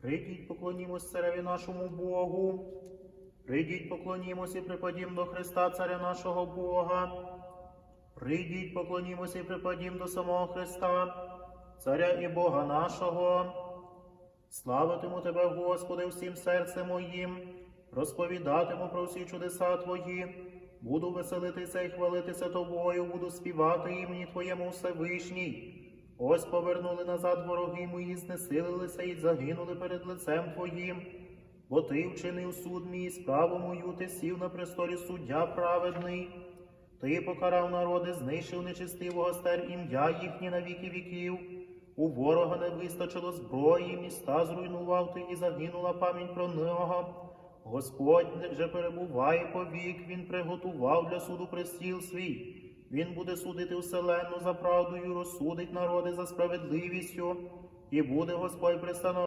Прийдіть, поклонімось цареві нашому Богу. Прийдіть, поклонімось і припадім до Христа, царя нашого Бога. Прийдіть, поклонімось і припадім до самого Христа, царя і Бога нашого. Славитиму Тебе, Господи, всім серцем моїм, розповідатиму про всі чудеса Твої. Буду веселитися і хвалитися Тобою, буду співати імені Твоєму Всевишній. Ось повернули назад вороги мої, знесилилися і загинули перед лицем Твоїм. Бо Ти вчинив суд мій, справу мою, ти сів на престолі суддя праведний. Ти покарав народи, знищив нечистивого стер ім'я їхнє на віки віків. У ворога не вистачило зброї, міста зруйнував ти і загинула пам'ять про нього. Господь же перебуває повік, він приготував для суду престіл свій. Він буде судити вселенну за правдою, розсудить народи за справедливістю, і буде Господь пристанов.